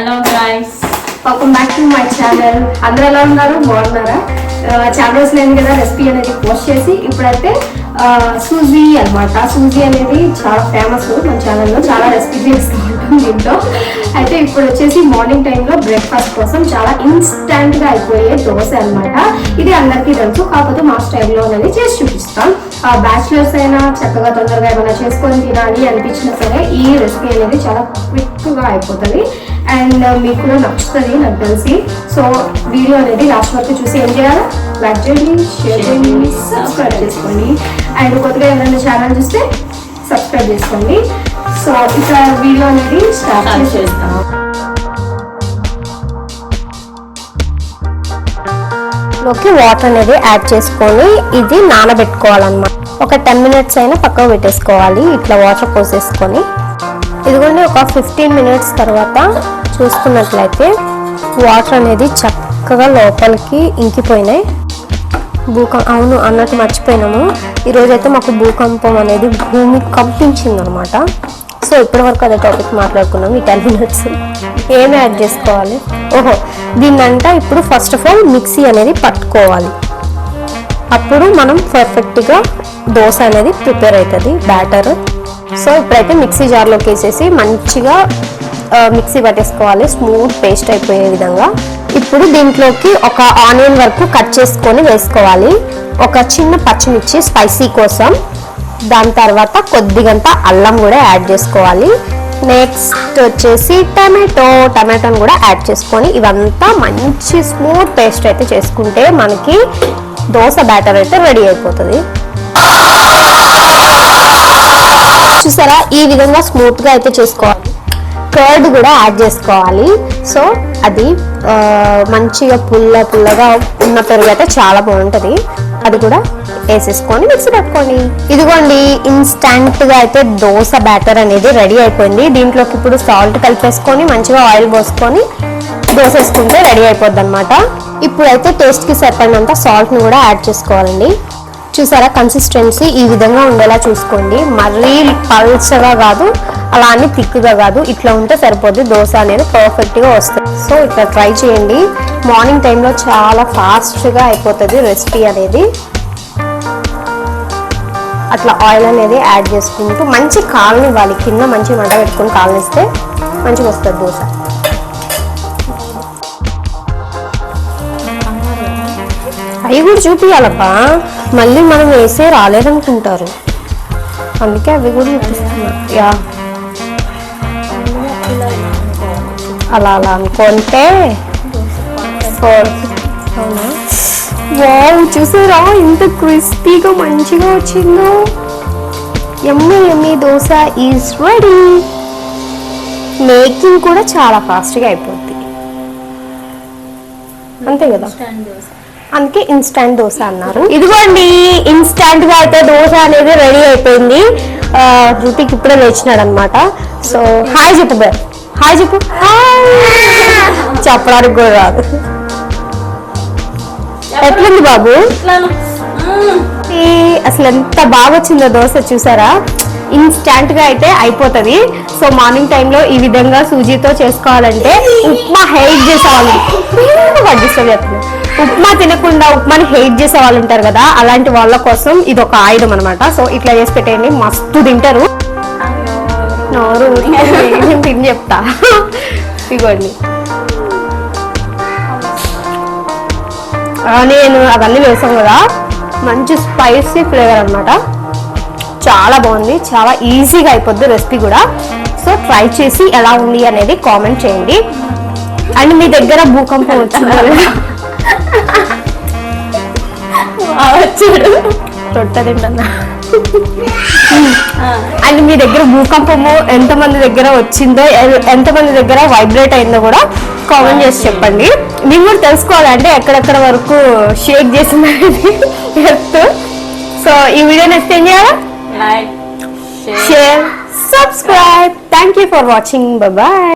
Hello guys welcome back to my channel అందరూ ఎలా ఉన్నారు? బాగున్నారా? చాలా రోజులు అయింది కదా రెసిపీ అనేది పోస్ట్ చేసి ఇప్పుడైతే సూజీ అన్నమాట. సూజీ అనేది చాలా ఫేమస్ మన ఛానల్లో చాలా రెసిపీ చేస్తూ ఉంటాం దీంట్లో. అయితే ఇప్పుడు వచ్చేసి మార్నింగ్ టైంలో బ్రేక్ఫాస్ట్ కోసం చాలా ఇన్స్టెంట్గా అయిపోయే దోశ అనమాట ఇది అందరికీ తెలుసు కాకపోతే మా స్టైల్లో అనేది చేసి చూపిస్తాం. బ్యాచిలర్స్ అయినా చక్కగా తొందరగా ఏమైనా చేసుకొని తినాలి అనిపించినా సరే ఈ రెసిపీ అనేది చాలా క్విక్గా అయిపోతుంది. అండ్ మీకు కూడా నచ్చుతుంది నాకు తెలిసి. సో వీడియో అనేది లాస్ట్ వరకు చూసి ఏం చేయాలి? లైక్ చేయండి షేర్ చేయండి సబ్స్క్రైబ్ చేసుకోండి. అండ్ కొత్తగా ఎవరైనా ఛానల్ చూస్తే సబ్స్క్రైబ్ చేసుకోండి. సో ఇక వీడియో అనేది స్టార్ట్ చేస్తాం లోకి వాటర్ అనేది యాడ్ చేసుకొని ఇది నానబెట్టుకోవాలన్నమాట. ఒక టెన్ మినిట్స్ అయినా పక్కకు పెట్టేసుకోవాలి. ఇట్లా వాటర్ పోసేసుకొని. ఇదిగోండి ఒక ఫిఫ్టీన్ మినిట్స్ తర్వాత చూసుకున్నట్లయితే వాటర్ అనేది చక్కగా లోపలికి ఇంకిపోయినాయి. భూకం అవును అన్నట్టు మర్చిపోయినాము. ఈరోజైతే అయితే మాకు భూకంపం అనేది భూమి కంపించింది అనమాట సో ఇప్పటివరకు అదే టాపిక్ మాట్లాడుకున్నాం ఈ టెన్ మినిట్స్ ఏమి యాడ్ చేసుకోవాలి? ఓహో దీన్నంట ఇప్పుడు ఫస్ట్ ఆఫ్ ఆల్ మిక్సీ అనేది పట్టుకోవాలి. అప్పుడు మనం పర్ఫెక్ట్గా దోశ అనేది ప్రిపేర్ అవుతుంది బ్యాటర్ సో ఇప్పుడైతే మిక్సీ జార్లోకి వేసేసి మంచిగా మిక్సీ పట్టేసుకోవాలి. స్మూత్ పేస్ట్ అయిపోయే విధంగా. ఇప్పుడు దీంట్లోకి ఒక ఆనియన్ వరకు కట్ చేసుకొని వేసుకోవాలి. ఒక చిన్న పచ్చిమిర్చి స్పైసీ కోసం. దాని తర్వాత కొద్దిగంత అల్లం కూడా యాడ్ చేసుకోవాలి. నెక్స్ట్ వచ్చేసి టమాటో. టమాటోని కూడా యాడ్ చేసుకొని ఇవంతా మంచి స్మూత్ పేస్ట్ అయితే చేసుకుంటే మనకి దోశ బ్యాటర్ అయితే రెడీ అయిపోతుంది. చూసారా? ఈ విధంగా స్మూత్గా అయితే చేసుకోవాలి. కర్డ్ కూడా యాడ్ చేసుకోవాలి. సో అది మంచిగా పుల్ల పుల్లగా ఉన్న పెరుగు అయితే చాలా బాగుంటుంది. అది కూడా వేసేసుకొని మిక్సీ పట్టుకోండి. ఇదిగోండి ఇన్స్టంట్గా అయితే దోశ బ్యాటర్ అనేది రెడీ అయిపోయింది. దీంట్లోకి ఇప్పుడు సాల్ట్ కలిపేసుకొని మంచిగా ఆయిల్ పోసుకొని దోశ వేసుకుంటే రెడీ అయిపోద్ది అనమాట ఇప్పుడైతే టేస్ట్కి సరిపడినంత సాల్ట్ని కూడా యాడ్ చేసుకోవాలండి. చూసారా కన్సిస్టెన్సీ ఈ విధంగా ఉండేలా చూసుకోండి. మరీ పల్చగా కాదు అలా అని తిక్కుగా కాదు. ఇట్లా ఉంటే సరిపోద్ది. దోశ అనేది పర్ఫెక్ట్గా వస్తుంది. సో ఇట్లా ట్రై చేయండి. మార్నింగ్ టైంలో చాలా ఫాస్ట్గా అయిపోతుంది రెసిపీ అనేది. అట్లా ఆయిల్ అనేది యాడ్ చేసుకుంటూ మంచి కాలనివ్వాలి. కింద మంచి మంట పెట్టుకుని కాలనిస్తే మంచిగా వస్తుంది దోశ. అవి కూడా చూపించాలప్పా మళ్ళీ మనం వేసే రాలేదనుకుంటారు. అందుకే అవి కూడా చూపిస్తున్నా. యా. అలా అలా అనుకుంటే అవునా? వావ్ చూసారా? ఇంత క్రిస్పీగా మంచిగా వచ్చిందో. Yummy yummy dosa is ready making కూడా చాలా ఫాస్ట్గా అయిపోద్ది. అంతే కదా? అందుకే ఇన్స్టాంట్ దోశ అన్నారు. ఇదిగోండి ఇన్స్టాంట్గా అయితే దోశ అనేది రెడీ అయిపోయింది. రుతిక్ ఇప్పుడే లేచినాడు అనమాట సో హాయ్ చెప్పు బే. హాయ్ చెప్పు. చెప్పడానికి కూడా రాదు. ఎట్లుంది బాబు? అసలు ఎంత బాగా వచ్చిందో దోశ చూసారా? ఇన్స్టాంట్గా అయితే అయిపోతుంది. సో మార్నింగ్ టైంలో ఈ విధంగా సూజీతో చేసుకోవాలంటే ఉప్మా హెయిట్ చేసే వాళ్ళు డిస్టర్బ్ చేస్తుంది ఉప్మా తినకుండా ఉప్మాని హెయిట్ చేసే వాళ్ళు ఉంటారు కదా అలాంటి వాళ్ళ కోసం ఇది ఒక ఆయుధం అనమాట సో ఇట్లా చేసి పెట్టేయండి మస్తు తింటారు. నోరు నేను తిని చెప్తా. ఇగోండి. నేను అవన్నీ వేసాం కదా. మంచి స్పైసీ ఫ్లేవర్ అనమాట చాలా బాగుంది చాలా ఈజీగా అయిపోద్ది రెసిపీ కూడా. సో ట్రై చేసి ఎలా ఉంది అనేది కామెంట్ చేయండి. అండ్ మీ దగ్గర భూకంపం వచ్చిందా? వచ్చాడు అండ్ మీ దగ్గర భూకంపము ఎంతమంది దగ్గర వచ్చిందో ఎంతమంది దగ్గర వైబ్రేట్ అయిందో కూడా కామెంట్ చేసి చెప్పండి. మేము కూడా తెలుసుకోవాలంటే ఎక్కడెక్కడ వరకు షేక్ చేసింది ఎత్తు సో ఈ వీడియో నెక్స్ట్ ఏం చేయాలా? Share subscribe thank you for watching bye